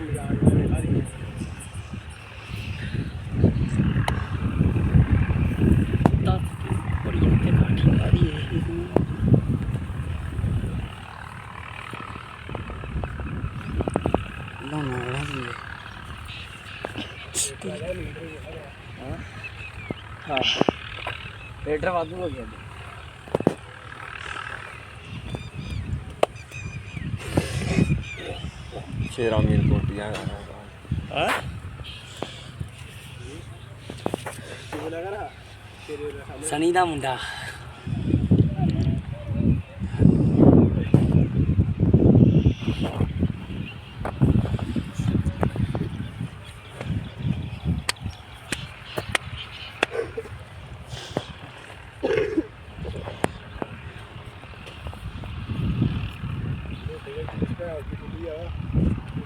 ਬੜਾ ਮਜ਼ਾ ਆ ਗਿਆ ਸਾਰੀ ਦੱਸ ਬੜੀ ਇੱਥੇ ਕਾਠੀ ਕਾਦੀ ਇਹ ਨਾ ਨਾ ਰਾਜੀ ਹਾਂ ਲੀਟਰ ਵਾਧੂ ਹੋ ਗਿਆ ਜੀ। ਸ਼ੇਰਾਂ ਮੀਨ ਤੋਂ ਪੀਆਂ ਹਾਂ ਕਿਵੇਂ ਲੱਗ ਰਿਹਾ ਤੇਰੇ ਦੇ ਸਾਹਮਣੇ ਸਨੀ ਦਾ ਮੁੰਡਾ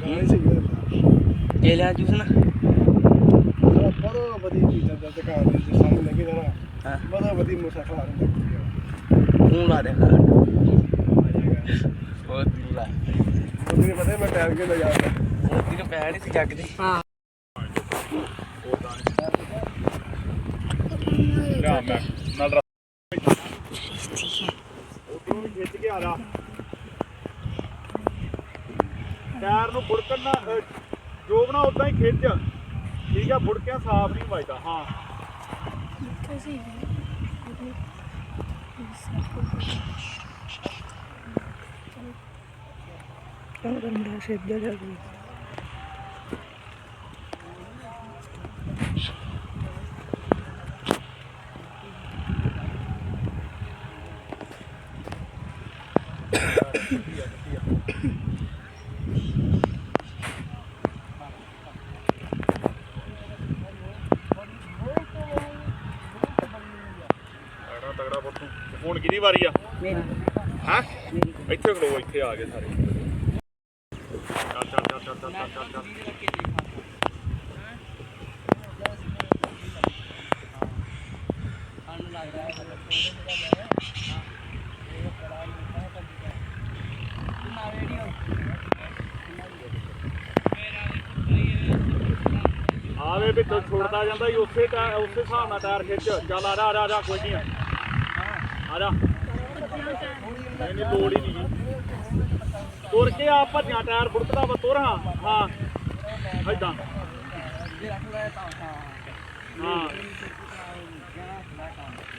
ਗਾਣੇ ਸਹੀ ਇਹ ਲਿਆ ਜੂਸ ਨਾ। ਬੜਾ ਵਧੀਆ ਚੀਜ਼ਾਂ ਦਾ ਦੁਕਾਨ ਦੇ ਜੇ ਸਾਹਮਣੇ ਲੱਗੇ ਜਾਣਾ ਹਾਂ। ਬੜਾ ਵਧੀਆ ਮੁਸਾਫਾ ਆ ਰਿਹਾ ਤੂੰ ਲਾ ਦੇ ਖਾ ਬਹੁਤ ਲਾ ਨਹੀਂ ਪਤਾ ਮੈਂ ਟਾਇਰ ਕੇ ਲੈ। ਜਾਂਦਾ ਮੋਦੀ ਨੂੰ ਪੈਣ ਸੀ ਜੱਗ ਦੇ? ਹਾਂ। ਨਾਲ ਉਦੋਂ ਖਿੱਚ ਕੇ ਆ ਰਾ ਟਾਇਰ ਨੂੰ। ਬੁੜਕਣ ਨਾ ਅਹ, ਜੋਬਣਾ ਉਦਾਂ ਹੀ ਖਿੱਚ। ਠੀਕ ਆ ਬੁੜਕਿਆ ਸਾਫ਼ ਨਹੀਂ ਵੱਜਦਾ ਹਾਂ। ਮੁੰਡਾ ਸਿੱਧਾ ਜਾ ਕੇ ਤਗੜਾ ਤਗੜਾ ਪੁੱਤੂ ਫੋਨ ਕਿਹਦੀ ਵਾਰੀ ਆ ਮੇਰੀ ਹਾਂ? ਇੱਥੇ ਖੜੋ, ਇੱਥੇ ਆ ਗਏ ਸਾਰੇ। ਚੱਲ ਚੱਲ ਚੱਲ ਚੱਲ ਚੱਲ ਚੱਲ ਚੱਲ ਸਾਨੂੰ ਲੱਗ ਰਿਹਾ ਹੈ ਜਾਂਦਾ ਹੀ ਉਸੇ ਟਾਇਰ ਉਸੇ ਹਿਸਾਬ ਨਾਲ ਟਾਇਰ ਖਿੱਚ। ਚੱਲ ਆ ਜਾ, ਆ ਕੋਈ ਨਹੀਂ ਆ ਜਾ। ਨਹੀਂ, ਲੋੜ ਹੀ ਨਹੀਂ ਤੁਰ ਕੇ ਆ ਭੱਜਾਂ ਟਾਇਰ ਬੁੜਕਦਾ ਵਾ ਤੁਰ ਹਾਂ ਹਾਂ। ਏਦਾਂ। ਹਾਂ।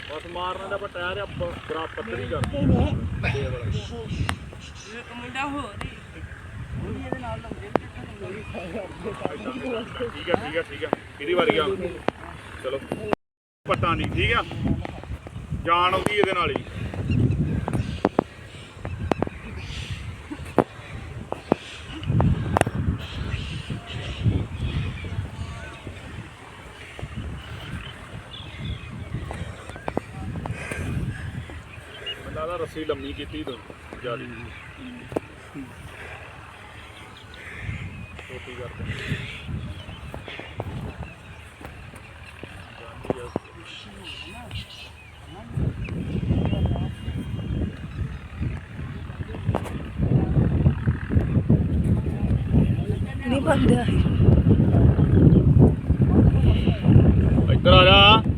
ਬਸ ਮਾਰਨ ਦਾ ਪਰ ਟਾਇਰ ਆ ਬ- ਬਰਾ ਪੱਤਰ ਹੀ ਮੁੰਡਾ ਹੋ। ਠੀਕ ਆ ਠੀਕ ਆ ਠੀਕ ਆ। ਕਿਹਦੀ ਵਾਰੀ ਆ। ਚਲੋ। ਪੱਟਾਂ ਨਹੀਂ, ਠੀਕ ਆ। ਜਾਣ ਆਉਂਦੀ ਇਹਦੇ ਨਾਲ ਹੀ। ਰੱਸੀ ਲੰਮੀ ਕੀਤੀ ਤੂੰ ਜਿਆਦੀ ਛੋਟੀ ਕਰ ਦੇ ਨਹੀਂ ਬੰਦਾ ਇੱਧਰ ਆ ਜਾ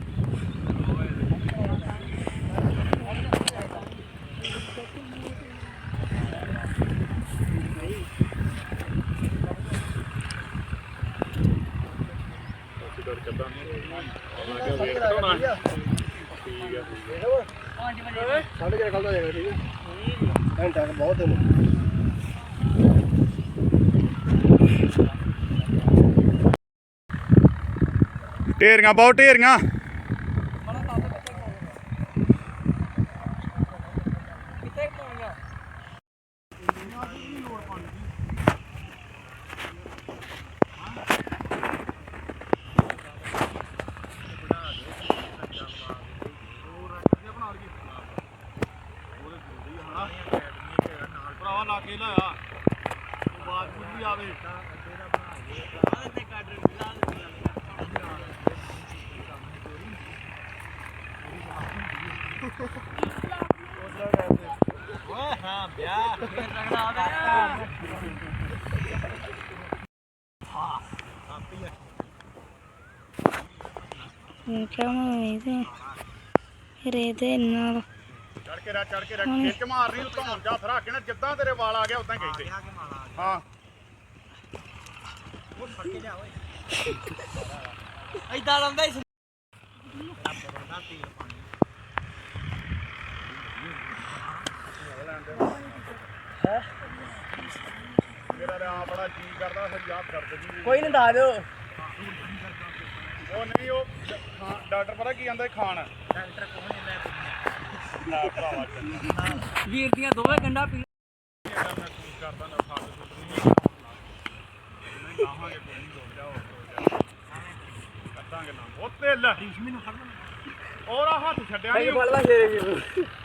ਅਸੀਂ ਕਰ ਚੱਲਦਾ ਆ ਗਿਆ ਵੇਟ ਕਰਾਉਣਾ ਠੀਕ ਆ ਠੀਕ ਆ ਸਾਢੇ ਚਾਰ ਕੱਲ ਦਾ ਜਾਏਗਾ ਠੀਕ ਹੈ ਘੰਟਾ ਕੁ ਬਹੁਤ ਹੈ ਢੇਰੀਆਂ ਬਹੁਤ ਢੇਰੀਆਂ ਕਿੱਥੇ ਪਾਉਣੀਆਂ ਭਰਾਵਾ ਲਾ ਕੇ ਲਾਇਆ ਬਾਤ ਕੁਝ ਵੀ ਆਵੇ ਓਏ ਹਾਂ ਵਿਆਹ ਰਗੜਾ ਆ ਕਹਾਂ ਇਹਦੇ ਰੇਦੇ ਨਾਲ ਚੜ ਕੇ ਰਹਿ ਚੜ ਕੇ ਰਹਿ ਖਿੱਚ ਮਾਰਨੀ ਉਹ ਧੌਣ ਜਾ ਫਰਾ ਕੇ ਨਾ ਜਿੱਦਾਂ ਤੇਰੇ ਵਾਲ ਆ ਗਿਆ ਉਦਾਂ ਹੀ ਕਹਿੰਦੇ ਹਾਂ ਐਦਾਂ ਲੰਦਾ ਹੀ ਮੇਰਾ ਤਾਂ ਬੜਾ ਜੀ ਕਰਦਾ ਫਿਰ ਯਾਦ ਕਰ ਦਿੰਦੀ ਕੋਈ ਨਹੀਂ ਦੱਸ ਦਿਓ। ਉਹ ਨਹੀਂ ਉਹ ਖਾਣ- ਡਾਕਟਰ ਪਤਾ ਕੀ ਕਹਿੰਦਾ ਖਾਣ। ਡਾਕਟਰ ਕੋਲ ਨਹੀਂ ਲੈ ਭਰਾਵਾ ਚੰਗਾ ਵੀਰ ਦੀਆਂ ਦੋਵੇਂ ਗੰਡਾ ਪੀ ਇਹਦਾ ਮਹਿਸੂਸ ਕਰਦਾ ਨਾ ਖਾਣ ਸੁਣ ਨਹੀਂ ਨਹੀਂ ਲਾਹਾਂਗੇ ਕੋਈ ਨਹੀਂ ਰੁਕ ਜਾਓ ਰੁਕ ਜਾਓ ਕੱਟਾਂਗੇ ਨਾ। ਉਹ ਤੇਲ। ਮੈਨੂੰ ਫੜ ਔਰ ਆ ਹੱਥ ਛੱਡਿਆ ਨਹੀਂ ਫੜ ਲਾ ਸ਼ੇਰੇ ਨੂੰ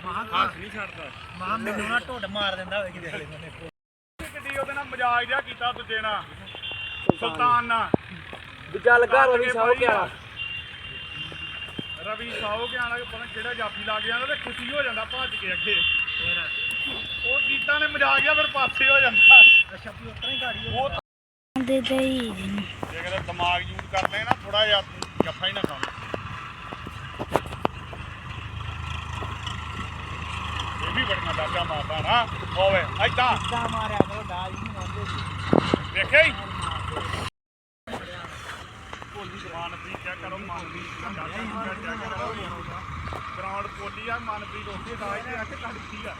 ਹੱਥ ਨਹੀਂ ਛੱਡਦਾ। ਮਾਂ ਮੈਨੂੰ ਨਾ ਢੋਡ ਮਾਰ ਦਿੰਦਾ ਹੋਵੇ ਕਿਤੇ ਹਲੇ ਮੈਨੇ ਕਿੱਡੀ ਉਹਦੇ ਨਾਲ ਮਜ਼ਾਕ ਜਿਹਾ ਕੀਤਾ ਦੂਜੇ ਨਾਲ। ਸੁਲਤਾਨ ਨਾਲ। ਦੂਜਾ ਲੱਗਾ ਰਵੀ ਕੇ ਸਾਹ ਕੇ ਆ। ਰਵੀ ਸਾਹੋ ਕੇ ਆਣਾ ਪਤਾ ਨੀ ਕਿਹੜਾ ਜਾਫੀ ਲੱਗ ਜਾਂਦਾ ਤੇ ਖੁਸ਼ੀ ਹੋ ਜਾਂਦਾ ਭੱਜ ਕੇ ਅੱਗੇ। ਉਹ ਗੀਤਾਂ ਨੇ ਮਜ਼ਾਕ ਜਿਹਾ ਫਿਰ ਪਾਸੇ ਹੋ ਜਾਂਦਾ। ਅੱਛਾ ਵੀ ਉਤਰਾ ਹੀ ਗਾੜੀ ਦੇ ਦੇ ਜੇ ਕਿਤੇ ਦਿਮਾਗ ਯੂਜ਼ ਕਰਦੇ ਨਾ ਥੋੜਾ ਜਿਹਾ ਜੱਫਾ ਹੀ ਨਾ ਖਾਣ ਇਹ ਵੀ ਬੜੀਆਂ ਡਾਕਾ ਮਾਰਦਾ ਨਾ। ਹੋਵੇ ਐਦਾਂ ਦਾ ਮਾਰਿਆ ਕਰੋ ਡਾਲ ਨਹੀਂ ਆਉਂਦੇ ਦੇਖਿਆ ਹੀ? ਮਨਪ੍ਰੀਤ ਚੈੱਕ ਕਰੋ, ਮਨਪ੍ਰੀਤ ਚੈੱਕ ਕਰੋ। ਗਰਾਊਂਡ ਪੋਲੀ ਆ, ਮਨਪ੍ਰੀਤ ਉੱਥੇ ਦਾ ਹੀ ਆ ਕੇ ਆ।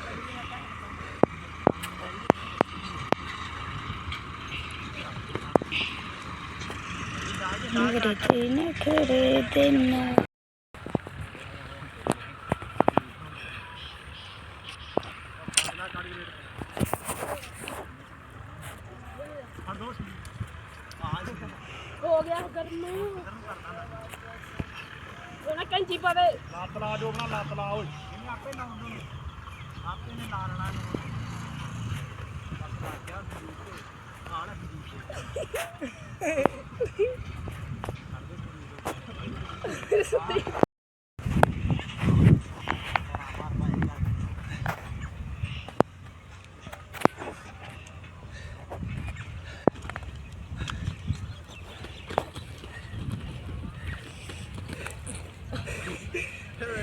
ਮੇਰੇ ਤੇ ਨਾ ਖੜੇ ਦਿਨ ਨਾਲ ਹੋ ਗਿਆ ਗਰਮ ਉਹਨਾਂ ਕੰਚੀ ਪਾਵੇ ਲੱਤ ਲਾ ਜੋ ਬਣਾ ਲੱਤ ਲਾ ਓਏ ਆਪੇ ਨਾ ਆਪੇ ਨੇ ਲਾ ਲੈਣਾ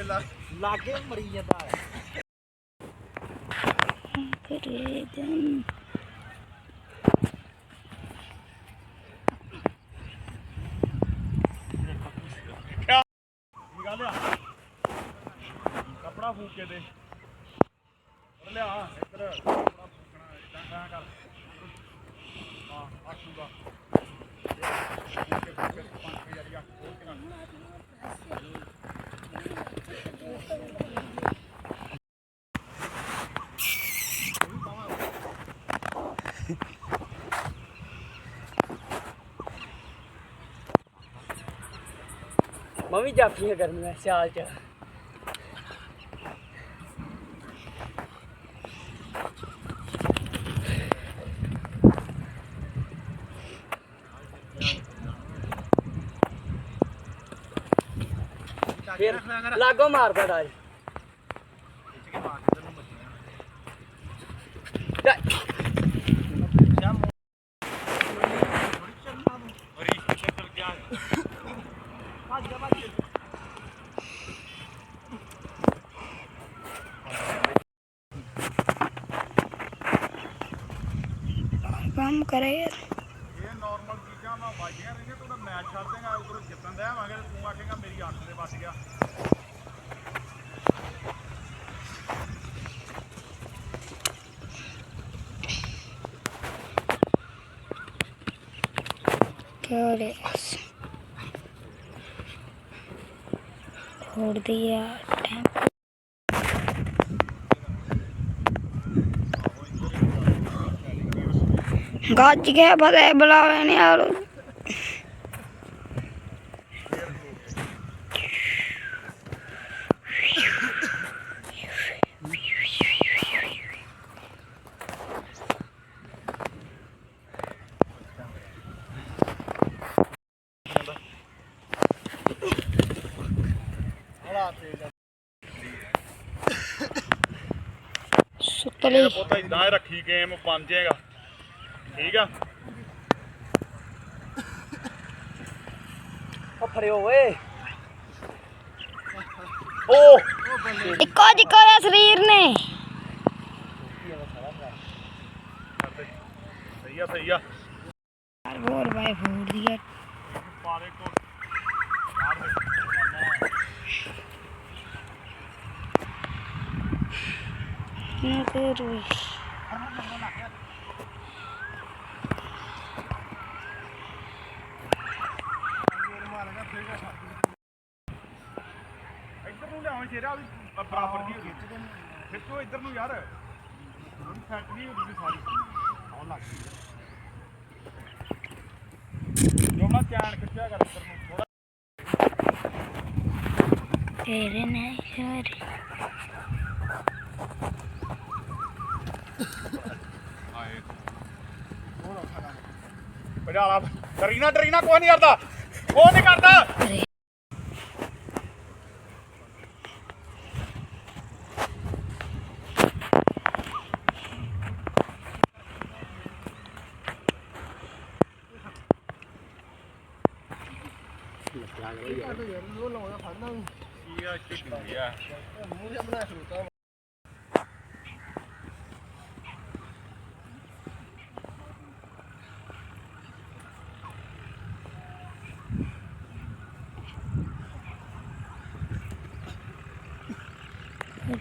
ਲਾਗੇ ਮਰੀ ਜਾਂਦਾ ਹੈ। ਖੜੇ ਦੇ ਨਾਲ। ਕੀ ਗੱਲ ਆ? ਕਪੜਾ ਫੂਕ ਕੇ ਦੇ ਉਰ ਲਿਆ ਇੱਧਰ ਕਪੜਾ ਫੂਕਣਾ ਇਦਾਂ ਐਂ ਕਰ ਹਾਂ ਆਸ਼ੂਗਾ ਫੂਕ ਕੇ ਫੂਕ ਕੇ ਪੰਜ ਕੇ ਜਰੀਆ ਖੋਲ ਕੇ ਨਾ ਮੈਂ ਵੀ ਜਾਫੀਆਂ ਕਰਨੀਆਂ ਸਿਆਲ ਚ। ਫਿਰ ਲਾਗੋ ਮਾਰਦਾ ਡਾਜ ਹਰੀ ਕਿੱਥੇ ਚਲ ਗਿਆ ਕੰਮ ਕਰੇ ਇਹ ਨਾਰਮਲ ਚੀਜ਼ਾਂ ਮੈਂ ਵਾਜੀਆਂ ਰਹੀਆਂ ਤੂੰ ਤਾਂ ਮੈਚ ਛੱਡ ਦੇਗਾ ਉਧਰ ਜਿੱਤਣ ਦੇ ਆਵਾਂਗੇ ਤੂੰ ਆਖੇਗਾ ਮੇਰੀ ਅੱਖ ਦੇ ਵੱਜ ਗਿਆ ਕਿਹੜੇ ਛੋੜ ਦਿਆ ਟੈਂਪੂ ਗੱਜ ਕੇ ਬਦੇ ਬੁਲਾਵੇ ਨੇ ਯਾਰ ਸੁਤਲੀ ਇਹ ਪੁੱਤ ਇਦਾਂ ਹੀ ਰੱਖੀ ਗੇਮ ਬਣ ਜਾਏਗਾ ਠੀਕ ਆ? ਉਹ ਫੜਿਓ ਓਏ। ਓ! ਇੱਕੋ ਜਿੱਕੋ ਜਿਹਾ ਸਰੀਰ ਨੇ। ਸਹੀ ਆ ਸਹੀ ਆ। ਹੋਰ ਬਾਈ ਫੂਡ ਦੀ ਹੈ ਪਾਰੇ ਕੋ ਨਾ ਕਰੂ ਇੱਧਰ ਨੂੰ ਲਿਆਉਂ ਸ਼ੇਰਾ ਉਹਦੀ ਬ- ਬਰਾਬਰ ਦੀ ਹੋ ਗਈ ਖਿੱਚੋ ਇੱਧਰ ਨੂੰ ਯਾਰ ਉਹਦੀ ਸੈੱਟ ਨਹੀਂ ਹੋ ਗਈ ਸਾਰੀ ਆਉਣ ਲੱਗ ਗਈ ਜੋ ਨਾ ਧਿਆਨ ਖਿੱਚਿਆ ਕਰ ਇੱਧਰ ਨੂੰ ਥੋੜਾ ਤੇਰੇ ਨੇ ਸ਼ੋਰ ਆਏ। ਹੋਰ ਡਰੀ ਨਾ ਡਰੀ ਨਾ ਕੋਈ ਨਹੀਂ ਕਰਦਾ। ਕੋਈ ਨਹੀਂ ਕਰਦਾ ਕੀ ਆ ਝੁੱਗੀ ਆ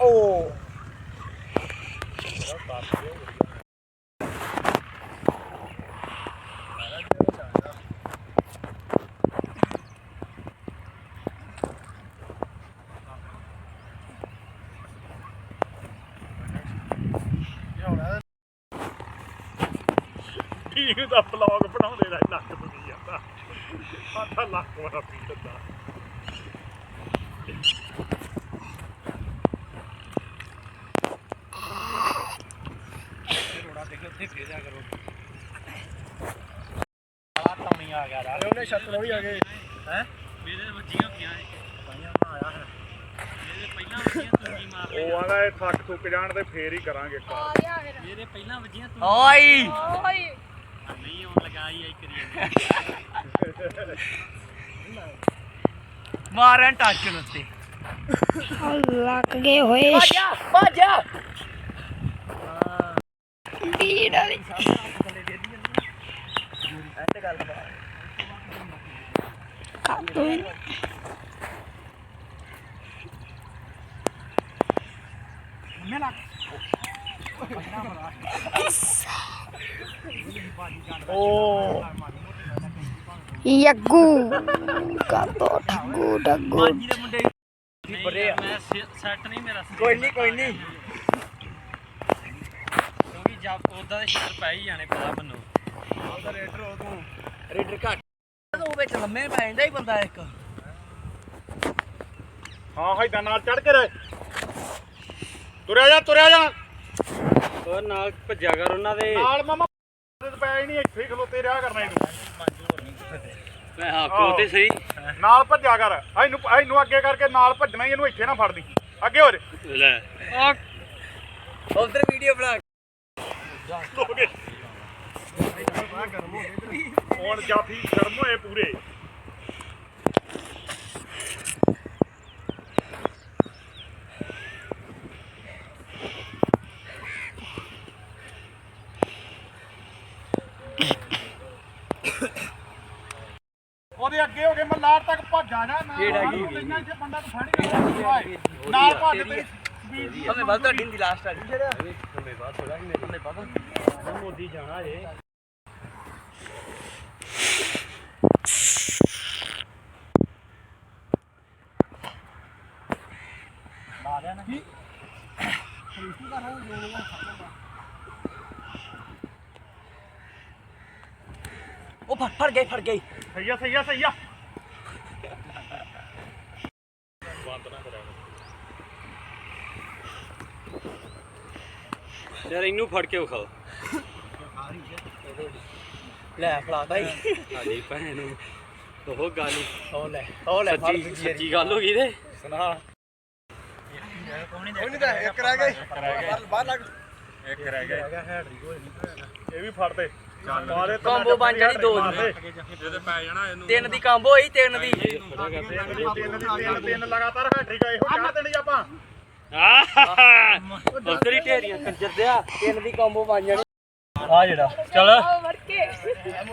โอ้ก็จะปลอกับน้องในไหนหนักกัมีอะถ้าถ้ารักมาพี่ก็ได้ ਛੱਤ ਵੀ ਆ ਗਏ। ਹੈ? ਮੇਰੇ ਵੱਜੀਆਂ ਪਿਆ ਪਾਈਆਂ ਬਣਾਇਆ ਹੈ। ਮੇਰੇ ਪਹਿਲਾਂ ਵੱਜੀਆਂ ਤੂੰ ਕੀ ਮਾਰ ਉਹ ਆਂਦਾ ਇਹ ਥੱਕ ਥੁੱਕ ਜਾਣ ਤੇ ਫੇਰ ਹੀ ਕਰਾਂਗੇ ਆ ਗਿਆ ਫਿਰ ਮੇਰੇ ਪਹਿਲਾਂ ਵੱਜੀਆਂ ਤੂੰ ਓਏ! ਓਏ! ਨਹੀਂ ਆਉਣ ਲਗਾਈ ਆਈ ਕਰੀ ਮਾਰਨ ਟਾਚਨ ਉੱਤੇ। ਲੱਗ ਗਏ ਹੋਏ। ਭਾਜਾ ਭਾਜਾ ਭੀੜ ਵਾਲੀ ਐਂਡ ਗੱਲ ਬਾਤ ਕਾਤੋਂ ਓ ਯੱਗੂ ਕਾਤੋਂ ਠੱਗੂ ਠੱਗੂ ਮਾਜੀ ਦੇ ਮੁੰਡੇ ਨਹੀਂ ਬਰੇ ਮੈਂ ਸੈੱਟ ਨਹੀਂ ਮੇਰਾ ਕੋਈ ਨਹੀਂ ਕੋਈ ਨਹੀਂ ਕਿਉਂਕਿ ਜਦ ਉਦਾਂ ਦੇ ਸ਼ੇਰ ਪੈ ਹੀ ਜਾਣੇ ਪਤਾ ਬੰਨੋ ਉਹਦਾ ਰੇਡਰ ਉਹ ਤੂੰ ਰੇਡਰ ਘੱਟ ਵਿੱਚ ਲੰਮੇ ਪੈ ਜਾਂਦਾ ਹੀ ਬੰਦਾ ਇੱਕ। ਹਾਂ ਹਾਈਦਾ ਨਾਲ ਚੜ ਕੇ ਰਹਿ। ਤੁਰਿਆ ਜਾ ਤੁਰਿਆ ਜਾ। ਉਹ ਨਾਲ ਭੱਜਿਆ ਕਰ ਉਹਨਾਂ ਦੇ। ਨਾਲ ਮਾਮਾ ਤੇ ਪੈ ਹੀ ਨਹੀਂ ਇੱਥੇ ਹੀ ਖਲੋਤੇ ਰਿਹਾ ਕਰਨਾ ਇਹਨੂੰ। ਮੈਂ ਹਾਂ ਕੋ ਤੇ ਸਹੀ। ਨਾਲ ਭੱਜਿਆ ਕਰ। ਇਹਨੂੰ ਇਹਨੂੰ ਅੱਗੇ ਕਰਕੇ ਨਾਲ ਭੱਜਣਾ ਹੀ ਇਹਨੂੰ ਇੱਥੇ ਨਾ ਫੜਦੀ। ਅੱਗੇ ਹੋ ਰੇ ਲੈ। ਉਧਰ ਵੀਡੀਓ ਬਣਾ ਹੁਣ ਜਾਫੀ ਗਰਮ ਹੋਏ ਪੂਰੇ। ਉਹਦੇ ਅੱਗੇ ਹੋ ਕੇ ਮੈਂ ਲਾਰ ਤੱਕ ਭੱਜਾ ਨਾ ਨਾ ਇੰਨਾ ਇੱਥੇ ਬੰਦਾ ਤੂੰ ਫੜ ਕੇ ਨਾਲ ਭੱਜ ਤੇ ਸਪੀਡ ਦੀ ਹਮੇ ਬਾਤ ਤੁਹਾਡੀ ਲਾਸਟ ਆ ਗਈ ਹਮੇ ਬਾਤ ਥੋੜਾ ਹੀ ਮੇਰੇ ਹਮੇ ਪਤਾ ਮੋਦੀ ਜਾਣਾ ਜੇ। ਫੜ ਗਈ ਫੜ ਗਈ। ਸਈਆ ਸਈਆ ਸਈਆ। ਬੰਦ ਨਾ ਕਰਿਆ ਯਾਰ ਇਹਨੂੰ ਫੜ ਕੇ ਉਖਾਓ ਲੈ ਫੜਾ ਭਾਈ ਹਾਂਜੀ ਭੈਣ ਉਹ ਗੱਲ ਉਹ ਲੈ ਉਹ ਲੈ ਸੱਚੀ ਗੱਲ ਹੋ ਗਈ ਤੇ। ਸੁਣਾ। ਕੋਈ ਨਹੀਂ ਤਾਂ ਇੱਕ ਰਹਿ ਗਿਆ ਬਾਹਰ ਲੱਗ। ਇੱਕ ਰਹਿ ਗਿਆ ਇਹ ਵੀ ਫੜ ਦੇ ਮਾਰੇ ਕੰਬੋ ਬਣ ਜਾਣੀ ਦੋ ਦੀ। ਜਿਹਦੇ ਪੈ ਜਾਣਾ ਇਹਨੂੰ। ਤਿੰਨ ਦੀ ਕੰਬੋ ਹੋਈ ਤਿੰਨ ਦੀ। ਤਿੰਨ ਦੀ ਤਿੰਨ ਲਗਾਤਾਰ ਹੈਟ੍ਰਿਕ ਆ ਇਹੋ ਚਾਹ ਦੇਣੀ ਆਪਾਂ। ਉਧਰ ਢੇਰੀਆਂ ਕੰਜਰ ਦਿਆ ਤਿੰਨ ਦੀ ਕੰਬੋ ਬਣ ਜਾਣੀ। ਆ ਜਿਹੜਾ। ਚੱਲ।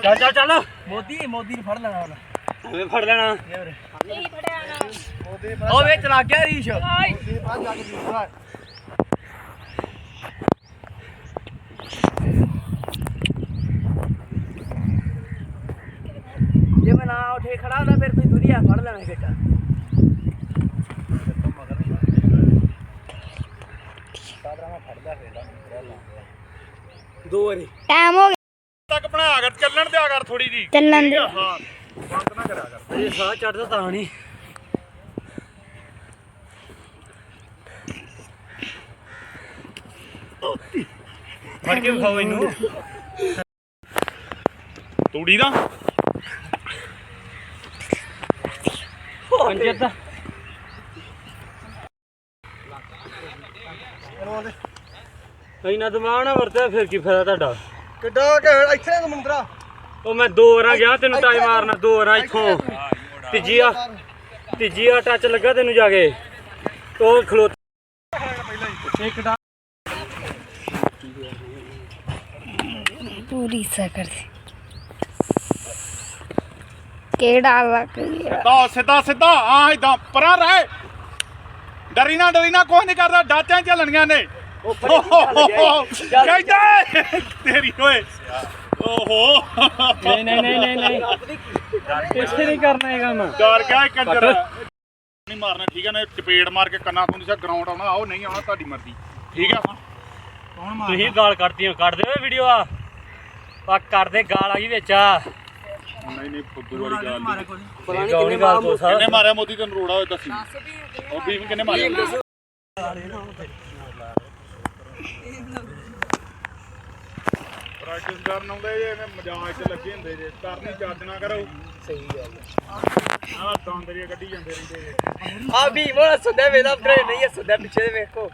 ਚੱਲ ਚੱਲ ਚੱਲ। ਮੋਦੀ ਮੋਦੀ ਨੂੰ ਫੜ ਲੈਣਾ ਹੁਣ। ਫੜ ਲੈਣਾ। ਉਹ ਵਿੱਚ ਲੱਗ ਗਿਆ ਰੀਸ਼। ਜੇ ਮੈਂ ਨਾ ਉਠੇ ਖੜਾ ਹੁੰਦਾ ਫਿਰ ਕੋਈ ਦੁਨੀਆ ਫੜ ਲੈਣਾ ਬੇਟਾ ਦੋ ਵਾਰੀ। ਟਾਈਮ ਹੋ ਗਿਆ। ਤੱਕ ਬਣਾ ਕਰ ਚੱਲਣ ਦਿਆ ਕਰ ਥੋੜੀ ਜੀ ਚੱਲਣ ਦੇ। ਹਾਂ। ਬੰਦ ਨਾ ਕਰਿਆ ਕਰ ਇਹ ਸਾਹ ਚੜਦਾ ਤਾਂ ਨਹੀਂ। ਫੜ ਕੇ ਵਿਖਾਓ ਇਹਨੂੰ। ਤੂੜੀ ਦਾ। ਕੰਜਰ ਦਾ ਇੰਨਾ ਦਿਮਾਗ ਨਾ ਵਰਤਿਆ ਫਿਰ ਕੀ ਫਾਇਦਾ ਤੁਹਾਡਾ? ਕਿੱਡਾ ਕਿ ਇੱਥੇ ਸਮੁੰਦਰਾ ਉਹ ਮੈਂ ਦੋ ਵਾਰਾਂ ਗਿਆ ਤੈਨੂੰ ਟਾਈ ਮਾਰਨਾ ਦੋ ਵਾਰਾਂ ਇੱਥੋਂ। ਤੀਜੀ ਆ ਤੀਜੀ ਆ ਟੱਚ ਲੱਗਾ ਤੈਨੂੰ ਜਾ ਕੇ। ਤੋ ਖਲੋ ਇੱਕ ਦਾ ਪੂਰੀ ਸਕਰ ਕਿਹੜਾ ਲੱਗ ਗਿਆ? ਸਿੱਧਾ ਸਿੱਧਾ ਸਿੱਧਾ ਆ ਇਦਾਂ ਪਰਾਂ ਰਹਿ। ਡਰੀ ਨਾ ਡਰੀ ਨਾ ਕੋਈ ਨਹੀਂ ਕਰਦਾ ਡਾਚਾਂ ਚੱਲਣੀਆਂ ਨੇ। ਕਹਿੰਦਾ ਤੇਰੀ ਓਏ। ਓਹੋ। ਨਹੀਂ ਨਹੀਂ ਨਹੀਂ ਨਹੀਂ ਨਹੀਂ। ਇੱਥੇ ਨਹੀਂ ਕਰਨਾ ਇਹ ਕੰਮ। ਡਰ ਗਿਆ ਇਹ ਕੰਜਰ ਨਹੀਂ ਮਾਰਨਾ ਠੀਕ ਹੈ ਨਾ ਚਪੇੜ ਮਾਰ ਕੇ ਕੰਨਾਂ ਤੋਂ ਨਹੀਂ ਗਰਾਊਂਡ ਆਉਣਾ ਆਓ ਨਹੀਂ ਆਉਣਾ ਤੁਹਾਡੀ ਮਰਜ਼ੀ। ਠੀਕ ਆ? ਤੁਸੀਂ ਗਾਲ ਕੱਢਦੀਆਂ ਕੱਢ ਦਿਓ ਵੀਡੀਓ ਆ? ਆ ਕਰਦੇ ਗਾਲ ਆ ਗਈ ਵਿੱਚ ਆ। ਨਹੀਂ ਨਹੀਂ ਫੁੱਦੂ ਵਾਲੀ ਗੱਲ ਨਹੀਂ। ਪਤਾ ਨਹੀਂ ਕਿੰਨੇ ਮਾਰਿਆ ਮੋਦੀ ਤੈਨੂੰ ਰੋੜਾ ਹੋਇਆ ਦੱਸੀ। ਉਹ ਵੀ ਕਿੰਨੇ ਮਾਰਿਆ? ਪ੍ਰੈਕਟਿਸ ਕਰਨ ਆਉਂਦੇ ਜੇ ਐਵੇਂ ਮਜ਼ਾਕ 'ਚ ਲੱਗੇ ਹੁੰਦੇ ਜੇ। ਕਰਨੀ ਚੱਜ ਨਾ ਕਰੋ। ਸਹੀ ਗੱਲ ਆਹ ਦੰਦਰੀਆਂ ਕੱਢੀ ਜਾਂਦੇ ਰਹਿੰਦੇ ਜੇ। ਆ ਵੀ ਮੋੜਾ ਸੁਣਦਾ ਵੇਦਾ ਬਰੇ ਨਹੀਂ ਇਹ ਸੁਣਦਾ ਪਿੱਛੇ ਦੇ ਵੇਖੋ।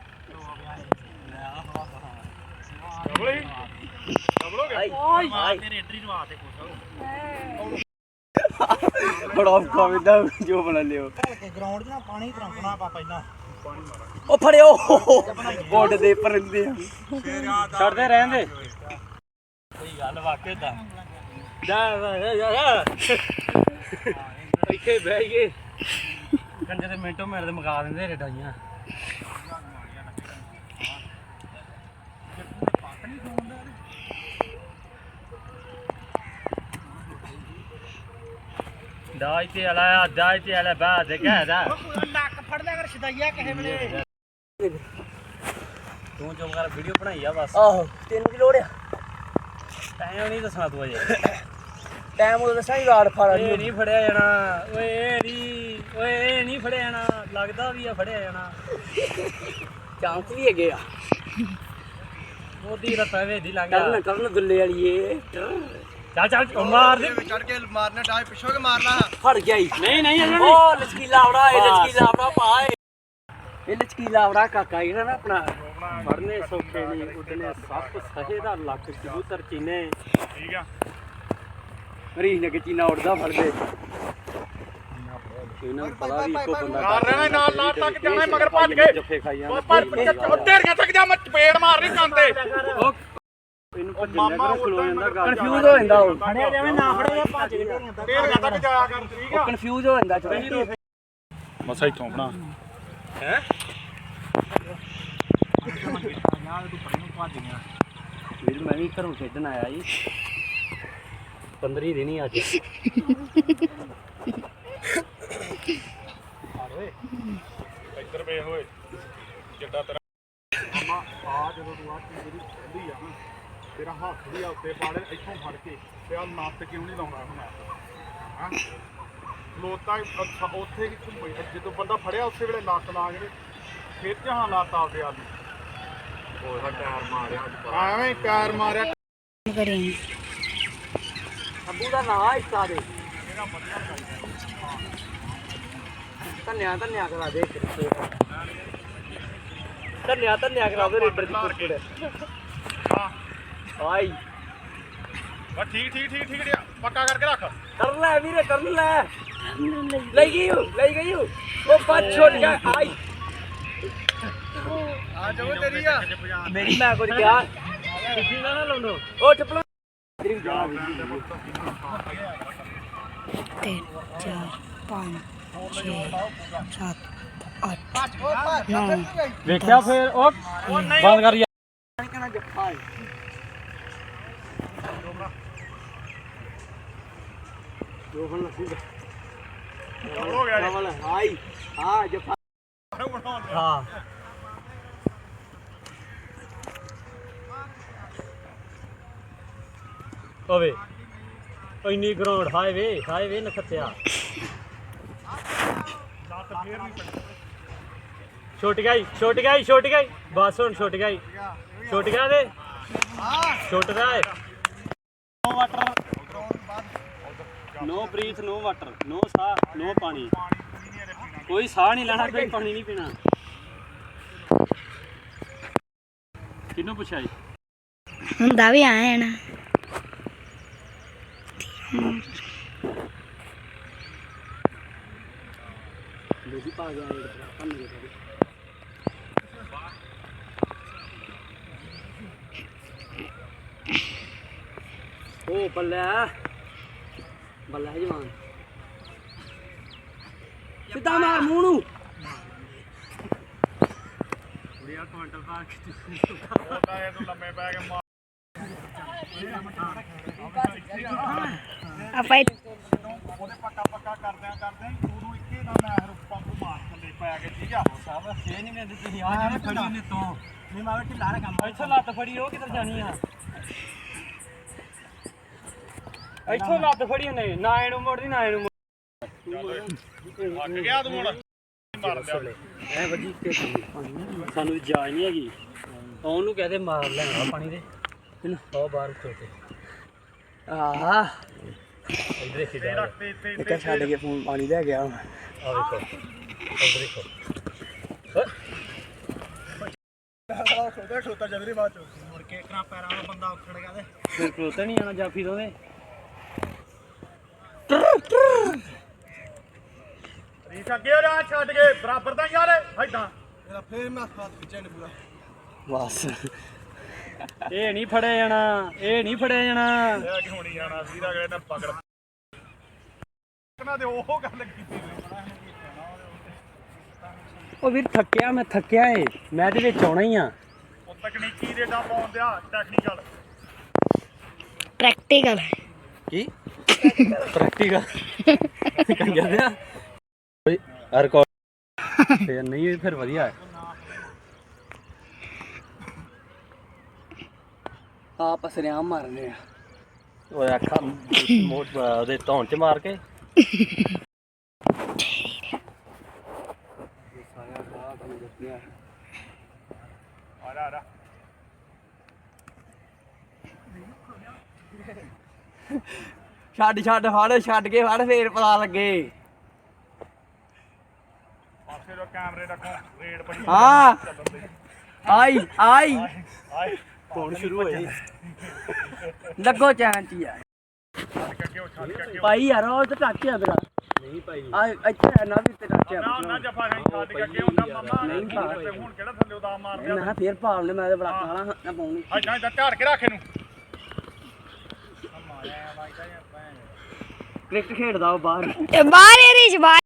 ਡਬਲ ਹੀ ਡਬਲ ਹੋ ਗਿਆ? ਆਈ ਆਈ। ਤੇਰੇ ਐਂਟਰੀ ਨੂੰ ਆ ਤੇ ਬੜਾ ਔਖਾ ਵੇਦਾ ਜੋ ਬਣਾ ਲਿਓ। ਗਰਾਊਂਡ 'ਚ ਨਾ ਪਾਣੀ ਤਰੰਕਣਾ ਆਪਾਂ ਪਹਿਲਾਂ। ਉਹ ਫੜਿਓ। ਬੋਰਡ ਦੇ ਪਰੰਦੇ ਛੱਡਦੇ ਰਹਿੰਦੇ? ਕੋਈ ਗੱਲ ਵਾਕਿਆ ਦਾ ਜਾ ਜਾ ਜਾ ਇੱਥੇ ਬਹਿ ਗਏ। ਕੰਜੇ ਦੇ ਮਿੰਟੋ ਮਿੰਟ ਦੇ ਮਗਾ ਦਿੰਦੇ ਰੇਡਾਈਆਂ ਦਾਈ ਤੇ ਆਲਾ ਦਾਈ ਤੇ ਆਲਾ ਬਾਦ ਕਹਦਾ ਨੱਕ ਫੜਦਾ ਕਰ ਛਦਾਈਆ ਕਿਸੇ ਵੇਲੇ। ਤੂੰ ਜੋ ਕਰ ਵੀਡੀਓ ਬਣਾਈ ਆ ਬਸ। ਆਹੋ ਤੈਨੂੰ ਕੀ ਲੋੜ ਆ। ਟਾਈਮ ਨਹੀਂ ਦੱਸਣਾ ਤੂੰ ਅਜੇ। ਟਾਈਮ ਉਹ ਦੱਸਾਂ ਹੀ ਗਾੜ ਫੜ ਇਹ ਨਹੀਂ ਫੜਿਆ ਜਾਣਾ। ਓਏ ਇਹ ਨਹੀਂ ਓਏ ਇਹ ਨਹੀਂ ਫੜਿਆ ਜਾਣਾ। ਲੱਗਦਾ ਵੀ ਆ ਫੜਿਆ ਜਾਣਾ। ਚਾਂਸ ਵੀ ਹੈਗੇ ਆ। ਉਹਦੀ ਰਤਾ ਵੇ ਦੀ ਲੰਘ ਕਰਨ ਕਰਨ ਦੁੱਲੇ ਵਾਲੀ ਏ ਚੱਲ ਚੱਲ ਉਹ ਮਾਰ ਦੇ। ਚੜ ਕੇ ਮਾਰਨਾ ਡਾਇ ਪਿੱਛੋਂ ਕੇ ਮਾਰਨਾ? ਫੜ ਗਿਆ ਹੀ ਨਹੀਂ ਨਹੀਂ ਉਹ ਲਚਕੀਲਾ ਆਵੜਾ ਇਹ ਲਚਕੀਲਾ ਆਵੜਾ ਪਾ ਇਹ ਲਚਕੀਲਾ ਆਵੜਾ ਕਾਕਾ ਜਿਹੜਾ ਨਾ ਆਪਣਾ ਫੜਨੇ ਸੌਖੇ ਨਹੀਂ ਉੱਡਨੇ ਸੱਪ ਸਹੇ ਦਾ ਲੱਕ ਕਬੂਤਰ ਚੀਨੇ। ਠੀਕ ਆ। ਮਰੀਜ਼ ਨੇ ਕਿ ਚੀਨਾ ਉੱਡਦਾ ਫੜਦੇ। ਇਹਨਾਂ ਨੂੰ ਪਤਾ ਵੀ ਇੱਕੋ ਬੰਦਾ ਨਾਲ ਰਹਿਣਾ ਨਾਲ ਨਾਲ ਤੱਕ ਜਾਣਾ ਮਗਰ ਭੱਜ ਗਏ ਜੱਫੇ ਖਾਈ ਉਹ ਜਾਂਦੇ ਪਰ ਢੇਰੀਆਂ ਤੱਕ ਜਾ ਮੈਂ ਚਪੇੜ ਮਾਰਨੀ ਕੰਨ ਤੇ। ਉਹ ਇਹਨੂੰ ਭੱਜਣ ਮਾਮਾ ਦਾ ਖਲੋ ਜਾਂਦਾ ਗੱਲ ਕਨਫਿਊਜ਼ ਹੋ ਜਾਂਦਾ। ਉਹ ਫੜਿਆ ਜਾਵੇ ਨਾ ਫੜਿਆ ਭੱਜ ਕੇ ਢੇਰੀਆਂ ਤੱਕ ਜਾਇਆ ਕਰ ਠੀਕ ਆ। ਕਨਫਿਊਜ਼ ਹੋ ਜਾਂਦਾ ਚੋਰੀ ਮਸਾ ਇੱਥੋਂ ਬਣਾ ਹੈ? ਵੀਰ ਮੈਂ ਵੀ ਘਰੋਂ ਖੇਡਣ ਆਇਆ ਜੀ। 15 ਦਿਨ ਹੀ ਅੱਜ। ਇੱਧਰ ਵੇ ਹੋਏ ਜਿੱਡਾ ਤੇਰਾ ਮਾਮਾ ਆ ਜਦੋਂ ਤੂੰ ਆ ਚੀਜ਼ ਜਿਹੜੀ ਖੁੱਲੀ ਆ ਨਾ ਤੇਰਾ ਹੱਥ ਵੀ ਆ ਉੱਤੇ ਫੜ ਇੱਥੋਂ ਫੜ ਕੇ ਤੇ ਆ ਲੱਤ ਕਿਉਂ ਨਹੀਂ ਲਾਉਣਾ ਹੁਣ ਹਾਂ? ਲੋਤਾ ਅੱਛਾ ਉੱਥੇ ਘੁੰਮੇ ਜਦੋਂ ਬੰਦਾ ਫੜਿਆ ਉਸੇ ਵੇਲੇ ਲੱਤ ਲਾ ਕੇ ਫਿਰ ਜਹਾਂ ਲੱਤ ਆਪਦੇ ਆ ਨੂੰ ਐਵੇਂ ਹੀ ਪਿਆਰ ਮਾਰਿਆ। ਕਰੀ ਅੱਬੂ ਦਾ ਨਾਂ ਹਿੱਸਾ ਦੇ। ਧੰਨਿਆ ਧੰਨਿਆ ਕਰਾ ਦੇ ਧੰਨਿਆ ਧੰਨਿਆ ਕਰਾ ਦੇ ਰੇਡਰ ਦੀ ਕੁਰਕੁਰ ਆਈ। ਬਸ ਠੀਕ ਠੀਕ ਠੀਕ ਠੀਕ ਰਿਹਾ ਪੱਕਾ ਕਰਕੇ ਰੱਖ। ਕਰ ਲੈ ਵੀਰੇ ਕਰ ਲੈ। ਲੈ ਗਈ ਹੂੰ ਲੈ ਗਈ ਹੂੰ। ਉਹ ਬੱਚ ਗਿਆ ਆਈ। ਆ ਜਾਓ ਤੇਰੀ ਆ। ਮੇਰੀ ਮੈਂ ਕੁਝ ਕਿਹਾ ਤੁਸੀਂ ਨਾ ਨਾ ਲਾਉਣੋ ਉਹ ਚੱਪਲ ਤਿੰਨ ਚਾਰ ਪੰਜ ਛੇ ਸੱਤ ਅੱਠ ਨੌ ਵੇਖਿਆ ਫਿਰ ਉਹ ਬੰਦ ਕਰ ਯਾਰ। ਜੋ ਬਣ ਲੱਗੀ ਹੋ ਗਿਆ ਜੀ। ਹਾਂ ਜੱਫਾ ਹਾਂ। ਓਵੇ ਇੰਨੀ ਗਰਾਊਂਡ ਹਾਈਵੇ ਹਾਈਵੇ ਨਖੱਤਿਆ ਲੱਤ ਫੇਰ ਨਹੀਂ ਪਈ ਛੁੱਟ ਗਈ ਛੁੱਟ ਗਈ ਛੁੱਟ ਗਈ ਬਸ ਹੁਣ ਛੁੱਟ ਗਈ ਛੁੱਟ ਗਿਆ ਦੇ? ਛੁੱਟਦਾ ਹੈ no water no breath no water no ਸਾਹ ਨੋ ਪਾਣੀ। ਕੋਈ ਸਾਹ ਨਹੀਂ ਲੈਣਾ ਕੋਈ ਪਾਣੀ ਨਹੀਂ ਪੀਣਾ। ਕਿਹਨੂੰ ਪੁੱਛਿਆ ਜੀ? ਹੁੰਦਾ ਵੀ ਆਏ ਨਾ। ਗਿਆ ਪੰਨ ਗਿਆ ਉਹ ਬੱਲੇ ਬੱਲੇ ਜਵਾਨ। ਸਿੱਧਾ ਮਾਰ ਮੂੰਹ ਨੂੰ। ਕੁੜੀਆ ਕੁਆਂਟਲ ਪਾ ਕੇ ਉਹਦਾ ਇਹ ਤੂੰ ਲੰਮੇ ਪੈ ਕੇ ਮਾਰ ਆਪਾਂ ਇਹ- ਉਹਦੇ ਪੱਕਾ ਪੱਕਾ ਕਰਦਿਆਂ ਕਰਦਿਆਂ ਹੀ ਉਦੋਂ ਇੱਕੇ ਦਾ ਮੈਂ ਹਰ ਪੰਪ ਮਾਰ ਥੱਲੇ ਪੈ ਕੇ ਠੀਕ ਆ ਸਾਹਿਬ ਸੇ ਨਹੀਂ ਮੈਂ ਦਿੱਤੀ ਆ ਜਾਣੀ ਫੜੀ ਨੇ ਤੋਂ ਨਹੀਂ ਮਾਵੇ ਢਿੱਲਾ ਰ ਕੰਮ ਇੱਥੋਂ ਲੱਤ ਫੜੀ ਉਹ ਕਿੱਧਰ ਜਾਣੀ ਆ? ਇੱਥੋਂ ਲੱਤ ਫੜੀ ਉਹਨੇ ਨਾ ਇਹਨੂੰ ਮੋੜਦੀ ਨਾ ਇਹਨੂੰ ਅੱਗ ਗਿਆ ਤੂੰ ਹੁਣ। ਮਾਰ ਲਿਆ। ਐ ਵੱਜੀ ਤੇ ਸਾਨੂੰ ਜਾਚ ਨਹੀਂ ਹੈਗੀ। ਉਹਨੂੰ ਕਹਦੇ ਮਾਰ ਲੈਣਾ ਪਾਣੀ ਦੇ। ਇਹਨੂੰ ਆਹਾ। ਇਧਰ ਦੇਖੀ ਇੱਕ ਛੱਡ ਕੇ ਫੋਨ ਪਾਣੀ ਲੈ ਗਿਆ ਆ। ਵੇਖੋ ਉਧਰ ਦੇਖੋ। ਖੋਦਾ ਖੋਤਾ ਜਦਰੀ ਬਾਅਦ ਚ ਮੁੜ ਕੇ ਇਕਰਾ ਪੈਰਾਂ ਵਾਲਾ ਬੰਦਾ ਉਖੜ ਗਿਆ ਤੇ ਫਿਰ ਖਲੋਤਾ ਨਹੀਂ ਆਣਾ ਜਾਫੀ ਦੋਵੇਂ ਰੀਸ ਅੱਗੇ ਜਾ ਛੱਡ ਕੇ ਬਰਾਬਰ ਦਾ ਯਾਰ ਐਦਾਂ ਬਸ ਇਹ ਨਹੀਂ ਫੜਿਆ ਜਾਣਾ ਇਹ ਨਹੀਂ ਫੜਿਆ ਜਾਣਾ ਇਹ ਕਿ ਹੋਣੀ ਜਾਣਾ ਸੀਦਾ ਗਏ ਨੇ ਪਕੜ ਇਹਨਾਂ ਦੇ ਉਹ ਗੱਲ ਕੀਤੀ ਉਹ ਵੀਰ ਥੱਕਿਆ ਮੈਂ ਥੱਕਿਆ ਏ। ਮੈਂ ਤੇ ਵਿੱਚ ਆਉਣਾ ਹੀ ਆ। ਉਹ ਤਕਨੀਕੀ ਦੇ ਦਾ ਪਾਉਣ ਦਿਆ ਟੈਕਨੀਕਲ ਪ੍ਰੈਕਟੀਕਲ ਕੀ? ਪ੍ਰੈਕਟੀਕਲ ਕੰਗਰ ਦਿਆ? ਓਏ ਰਿਕਾਰਡ ਫਿਰ ਨਹੀਂ ਹੋਈ ਫਿਰ ਵਧੀਆ। ਹੈ ਆਪ ਸਰਿਆਮ ਮਾਰਨੇ ਆ। ਓਏ ਅੱਖਾਂ ਮੋਟ ਉਹਦੇ ਧੌਣ ਚ ਮਾਰ ਕੇ। ਛੱਡ ਛੱਡ ਫੜ ਛੱਡ ਕੇ ਫੜ ਫੇਰ ਪਤਾ ਲੱਗੇ। ਪਾਸੇ ਜੋ ਕੈਮਰੇ ਰੱਖੋ ਰੇਡ ਪਈ ਹਾਂ। ਆਈ ਆਈ। ਹੁਣ ਸ਼ੁਰੂ ਹੋਈ ਲੱਗੋ ਚਾਹਾਂ ਚ ਆ। ਭਾਈ ਯਾਰ ਉਹ ਤੇ ਟੱਕ ਆ ਤੇਰਾ। ਨਹੀਂ ਭਾਈ। ਆ ਇੱਥੇ ਆ ਨਾ ਵੀ ਤੇ ਟੱਕ ਨਾ ਨਾ ਜਫਾ ਖਾਈ ਛੱਡ ਕੇ ਅੱਗੇ ਹੁੰਦਾ ਮਾਮਾ ਨਹੀਂ ਭਾਈ। ਤੇ ਹੁਣ ਕਿਹੜਾ ਥੱਲੇ ਉਦਾ ਮਾਰ ਮੈਂ ਫੇਰ ਭਾਲ ਨੇ ਮੈਂ ਤੇ ਬੜਾ ਕਾਲਾ ਨਾ ਪਾਉਣੀ। ਐਦਾਂ ਐਦਾਂ ਝਾੜ ਕੇ ਰੱਖ ਇਹਨੂੰ। ਕ੍ਰਿਕਟ ਖੇਡਦਾ ਉਹ ਬਾਹਰ ਇਹ ਬਾਹਰ ਇਹਦੇ ਚ ਬਾਹਰ